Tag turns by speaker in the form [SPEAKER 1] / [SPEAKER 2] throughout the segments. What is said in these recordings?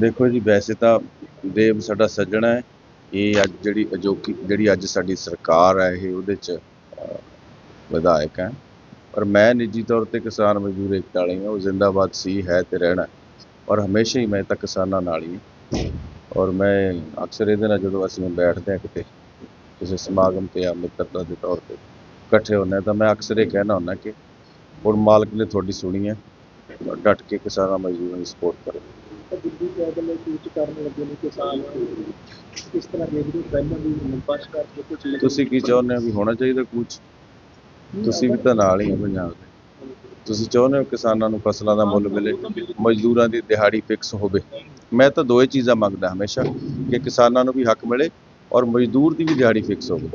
[SPEAKER 1] ਦੇਖੋ ਜੀ, ਵੈਸੇ ਤਾਂ ਦੇਵ ਸਾਡਾ ਸੱਜਣ ਹੈ। ਇਹ ਅੱਜ ਜਿਹੜੀ ਅਜੋਕੀ, ਜਿਹੜੀ ਅੱਜ ਸਾਡੀ ਸਰਕਾਰ ਹੈ, ਇਹ ਉਹਦੇ ਚ ਵਿਧਾਇਕ ਹੈ। ਪਰ ਮੈਂ ਨਿੱਜੀ ਤੌਰ ਤੇ ਕਿਸਾਨ ਮਜ਼ਦੂਰ ਏਕਤਾ ਵਾਲੀ ਹਾਂ। ਉਹ ਜ਼ਿੰਦਾਬਾਦ ਸੀ, ਹੈ ਤੇ ਰਹਿਣਾ ਔਰ ਹਮੇਸ਼ਾ ਹੀ ਮੈਂ ਤਾਂ ਕਿਸਾਨਾਂ ਨਾਲ ਹੀ ਹਾਂ। ਔਰ ਮੈਂ ਅਕਸਰ ਇਹਦੇ ਨਾਲ ਜਦੋਂ ਅਸੀਂ ਬੈਠਦੇ ਹਾਂ ਕਿਤੇ, ਕਿਸੇ ਸਮਾਗਮ ਤੇ ਜਾਂ ਮਿੱਤਰਤਾ ਦੇ ਤੌਰ ਤੇ ਇਕੱਠੇ ਹੁੰਦੇ ਹਾਂ, ਤਾਂ ਮੈਂ ਅਕਸਰ ਇਹ ਕਹਿਣਾ ਹੁੰਦਾ ਕਿ ਹੁਣ ਮਾਲਕ ਨੇ ਤੁਹਾਡੀ ਸੁਣੀ ਹੈ। ਡਟ ਕੇ ਕਿਸਾਨਾਂ ਮਜ਼ਦੂਰਾਂ ਦੀ ਸਪੋਰਟ ਕਰੋ।
[SPEAKER 2] ਤਾਂ ਦਿੱਲੀ ਨੇ ਕੂਚ ਕਰਨ ਲੱਗੇ ਨੇ ਕਿਸਾਨ ਕਿਸ ਤਰ੍ਹਾਂ ਦੇਖਦੇ ਹੋ ਪਹਿਲਾਂ ਵੀ ਬਸ ਕਰਕੇ ਕੁਝ
[SPEAKER 1] ਤੁਸੀਂ ਕੀ ਚਾਹੁੰਦੇ ਹੋ ਵੀ ਹੋਣਾ ਚਾਹੀਦਾ ਕੁਝ ਤੁਸੀਂ ਵੀ ਤਾਂ ਨਾਲ ਹੀ ਹੋ ਪੰਜਾਬ ਦੇ। ਤੁਸੀਂ ਚਾਹੁੰਦੇ ਹੋ ਕਿਸਾਨਾਂ ਨੂੰ ਫਸਲਾਂ ਦਾ ਮੁੱਲ ਮਿਲੇ ਮਜ਼ਦੂਰਾਂ ਦੀ ਦਿਹਾੜੀ ਫਿਕਸ ਹੋਵੇ? ਮੈਂ ਤਾਂ ਦੋਏ ਚੀਜ਼ਾਂ ਮੰਗਦਾ ਹਮੇਸ਼ਾ ਕਿ ਕਿਸਾਨਾਂ ਨੂੰ ਵੀ ਹੱਕ ਮਿਲੇ ਔਰ ਮਜ਼ਦੂਰ ਦੀ ਵੀ ਦਿਹਾੜੀ ਫਿਕਸ ਹੋਵੇ।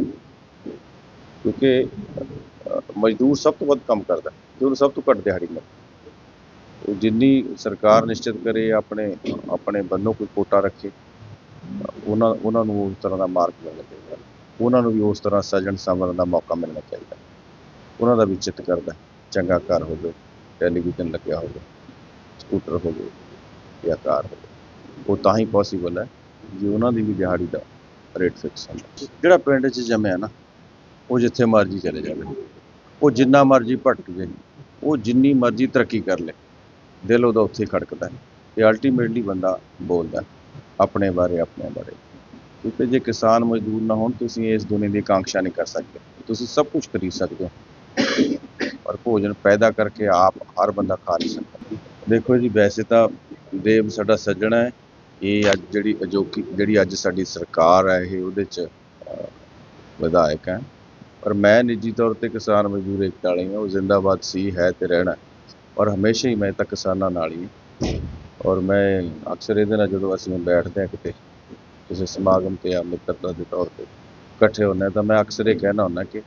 [SPEAKER 1] ਕਿਉਂਕਿ ਮਜ਼ਦੂਰ ਸਭ ਤੋਂ ਵੱਧ ਕੰਮ ਕਰਦਾ ਤੇ ਉਹਨੂੰ ਸਭ ਤੋਂ ਘੱਟ ਦਿਹਾੜੀ ਮਿਲੇ ਉਹ ਜਿੰਨੀ ਸਰਕਾਰ ਨਿਸ਼ਚਿਤ ਕਰੇ, ਆਪਣੇ ਆਪਣੇ ਬੰਨੋਂ ਕੋਈ ਕੋਟਾ ਰੱਖੇ, ਉਹਨਾਂ ਉਹਨਾਂ ਨੂੰ ਉਸ ਤਰ੍ਹਾਂ ਦਾ ਮਾਰਕ ਮਿਲਣਾ ਚਾਹੀਦਾ। ਉਹਨਾਂ ਨੂੰ ਵੀ ਉਸ ਤਰ੍ਹਾਂ ਸਜਣ ਸੰਵਰਨ ਦਾ ਮੌਕਾ ਮਿਲਣਾ ਚਾਹੀਦਾ। ਉਹਨਾਂ ਦਾ ਵੀ ਚਿੱਤ ਕਰਦਾ, ਚੰਗਾ ਘਰ ਹੋਵੇ ਟੈਲੀਵਿਜ਼ਨ ਲੱਗਿਆ ਹੋਵੇ ਸਕੂਟਰ ਹੋਵੇ ਜਾਂ ਕਾਰ ਹੋਵੇ। ਉਹ ਤਾਂ ਹੀ ਪੋਸੀਬਲ ਹੈ ਜੇ ਉਹਨਾਂ ਦੀ ਵੀ ਦਿਹਾੜੀ ਦਾ ਰੇਟ ਫਿਕਸ ਹੁੰਦਾ। ਜਿਹੜਾ ਪਿੰਡ 'ਚ ਜੰਮਿਆ ਨਾ, ਉਹ ਜਿੱਥੇ ਮਰਜ਼ੀ ਚਲੇ ਜਾਵੇ। ਉਹ ਜਿੰਨਾ ਮਰਜ਼ੀ ਭਟਕ ਜੇ ਉਹ ਜਿੰਨੀ ਮਰਜ਼ੀ ਤਰੱਕੀ ਕਰ ਲੇ। ਦਿਲ ਉਹਦਾ ਉੱਥੇ ਖੜਕਦਾ ਹੈ। ਤੇ ਅਲਟੀਮੇਟਲੀ ਬੰਦਾ ਬੋਲਦਾ ਆਪਣੇ ਬਾਰੇ ਆਪਣੇ ਬਾਰੇ। ਕਿਉਂਕਿ ਜੇ ਕਿਸਾਨ ਮਜ਼ਦੂਰ ਨਾ ਹੋਣ ਤੁਸੀਂ ਇਸ ਦੁਨੀਆ ਦੀ ਆਕਾਂक्षा ਨਹੀਂ ਕਰ ਸਕਦੇ। ਤੁਸੀਂ ਸਭ ਕੁਝ ਖਰੀਦ ਸਕਦੇ ਹੋ। ਔਰ ਭੋਜਨ ਪੈਦਾ ਕਰਕੇ ਆਪ ਹਰ ਬੰਦਾ ਖਾ ਨਹੀਂ ਸਕਦਾ। ਦੇਖੋ ਜੀ ਵੈਸੇ ਤਾਂ ਦੇਵ ਸਾਡਾ ਸੱਜਣ ਹੈ। ਇਹ ਅੱਜ ਜਿਹੜੀ ਅਜੋਕੀ ਜਿਹੜੀ ਅੱਜ ਸਾਡੀ ਸਰਕਾਰ ਹੈ ਇਹ ਉਹਦੇ ਚ ਅਹ, ਵਿਧਾਇਕ ਹੈ। ਪਰ ਮੈਂ ਨਿੱਜੀ ਤੌਰ ਤੇ ਕਿਸਾਨ ਮਜ਼ਦੂਰ ਏਕਤਾ ਵਾਲੀ ਹਾਂ। ਉਹ ਜ਼ਿੰਦਾਬਾਦ ਸੀ ਹੈ ਤੇ ਰਹਿਣਾ। ਔਰ ਹਮੇਸ਼ਾ ਹੀ ਮੈਂ ਤਾਂ ਕਿਸਾਨਾਂ ਨਾਲ ਹੀ। ਔਰ ਮੈਂ ਅਕਸਰ ਇਹਦੇ ਨਾਲ ਜਦੋਂ ਅਸੀਂ ਬੈਠਦੇ ਹਾਂ ਕਿਤੇ ਕਿਸੇ ਸਮਾਗਮ ਤੇ ਜਾਂ ਮਿੱਤਰਤਾ ਦੇ ਤੌਰ ਤੇ ਇਕੱਠੇ ਹੁੰਦੇ ਹਾਂ ਤਾਂ ਮੈਂ ਅਕਸਰ ਇਹ ਕਹਿਣਾ ਹੁੰਦਾ ਕਿ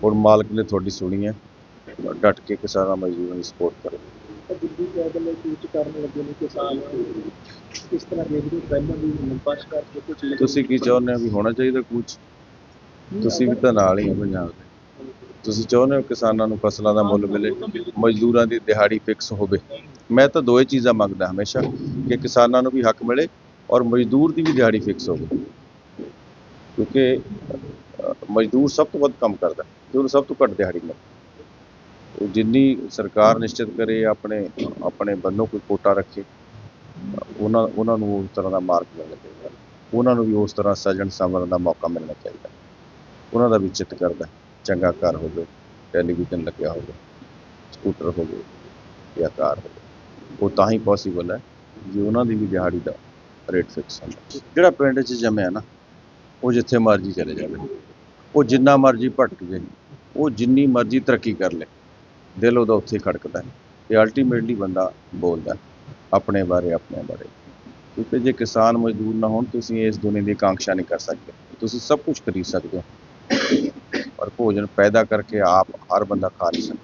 [SPEAKER 1] ਹੁਣ ਮਾਲਕ ਨੇ ਤੁਹਾਡੀ ਸੁਣੀ ਹੈ ਡਟ ਕੇ ਕਿਸਾਨਾਂ ਮਜ਼ਦੂਰਾਂ ਦੀ ਸਪੋਰਟ ਕਰੋ।
[SPEAKER 2] ਤਾਂ ਦਿੱਲੀ ਕੈਬਲ ਨੇ ਕੂਚ ਕਰਨ ਲੱਗੇ ਨੇ ਕਿਸਾਨ ਕਿਸ ਤਰ੍ਹਾਂ ਦੇਖਦੇ ਹੋ? ਪਹਿਲਾਂ ਵੀ ਬਸ ਕਰਕੇ ਕੁਝ
[SPEAKER 1] ਤੁਸੀਂ ਕੀ ਚਾਹੁੰਦੇ ਹੋ ਵੀ ਹੋਣਾ ਚਾਹੀਦਾ ਕੁਝ? ਤੁਸੀਂ ਵੀ ਤਾਂ ਨਾਲ ਹੀ ਹੋ ਪੰਜਾਬ ਦੇ। ਤੁਸੀਂ ਚਾਹੁੰਦੇ ਹੋ ਕਿਸਾਨਾਂ ਨੂੰ ਫਸਲਾਂ ਦਾ ਮੁੱਲ ਮਿਲੇ, ਮਜ਼ਦੂਰਾਂ ਦੀ ਦਿਹਾੜੀ ਫਿਕਸ ਹੋਵੇ। ਮੈਂ ਤਾਂ ਦੋਏ ਚੀਜ਼ਾਂ ਮੰਗਦਾ ਹਮੇਸ਼ਾ, ਕਿ ਕਿਸਾਨਾਂ ਨੂੰ ਵੀ ਹੱਕ ਮਿਲੇ ਔਰ ਮਜ਼ਦੂਰ ਦੀ ਵੀ ਦਿਹਾੜੀ ਫਿਕਸ ਹੋਵੇ। ਕਿਉਂਕਿ ਮਜ਼ਦੂਰ ਸਭ ਤੋਂ ਵੱਧ ਕੰਮ ਕਰਦਾ, ਤੇ ਉਹਨੂੰ ਸਭ ਤੋਂ ਘੱਟ ਦਿਹਾੜੀ ਮਿਲੇ। ਜਿੰਨੀ ਸਰਕਾਰ ਨਿਸ਼ਚਿਤ ਕਰੇ, ਆਪਣੇ ਆਪਣੇ ਬੰਨੋਂ ਕੋਈ ਕੋਟਾ ਰੱਖੇ, ਉਹਨਾਂ ਉਹਨਾਂ ਨੂੰ ਉਸ ਤਰ੍ਹਾਂ ਦਾ ਮਾਰਕ ਮਿਲਣਾ ਚਾਹੀਦਾ। ਉਹਨਾਂ ਨੂੰ ਵੀ ਉਸ ਤਰ੍ਹਾਂ ਸਜਣ ਸੰਵਰਨ ਦਾ ਮੌਕਾ ਮਿਲਣਾ ਚਾਹੀਦਾ। ਉਹਨਾਂ ਦਾ ਵੀ ਚਿੱਤ ਕਰਦਾ। ਚੰਗਾ ਘਰ ਹੋਵੇ ਟੈਲੀਵਿਜ਼ਨ ਲੱਗਿਆ ਹੋਵੇ ਸਕੂਟਰ ਹੋਵੇ ਜਾਂ ਕਾਰ ਹੋਵੇ ਉਹ ਤਾਂ ਹੀ ਪੋਸੀਬਲ ਹੈ ਜੇ ਉਹਨਾਂ ਦੀ ਵੀ ਦਿਹਾੜੀ ਦਾ ਰੇਟ ਫਿਕਸ ਹੁੰਦਾ। ਜਿਹੜਾ ਪਿੰਡ 'ਚ ਜੰਮਿਆ ਨਾ, ਉਹ ਜਿੱਥੇ ਮਰਜ਼ੀ ਚਲੇ ਜਾਵੇ। ਉਹ ਜਿੰਨਾ ਮਰਜ਼ੀ ਭਟਕ ਜੇ, ਉਹ ਜਿੰਨੀ ਮਰਜ਼ੀ ਤਰੱਕੀ ਕਰ ਲੇ, ਦਿਲ ਉਹਦਾ ਉੱਥੇ ਹੀ ਖੜਕਦਾ ਹੈ। ਤੇ ਅਲਟੀਮੇਟਲੀ ਬੰਦਾ ਬੋਲਦਾ ਆਪਣੇ ਬਾਰੇ ਆਪਣੇ ਬਾਰੇ। ਕਿਉਂਕਿ ਜੇ ਕਿਸਾਨ ਮਜ਼ਦੂਰ ਨਾ ਹੋਣ, ਤੁਸੀਂ ਇਸ ਦੁਨੀਆ ਦੀ ਆਕਾਂक्षा ਨਹੀਂ ਕਰ ਸਕਦੇ। ਤੁਸੀਂ ਸਭ ਕੁਝ ਖਰੀਦ ਸਕਦੇ ਹੋ। ਪਰ ਭੋਜਨ ਪੈਦਾ ਕਰਕੇ ਆਪ ਹਰ ਬੰਦਾ ਖਾ ਨਹੀਂ ਸਕਦਾ।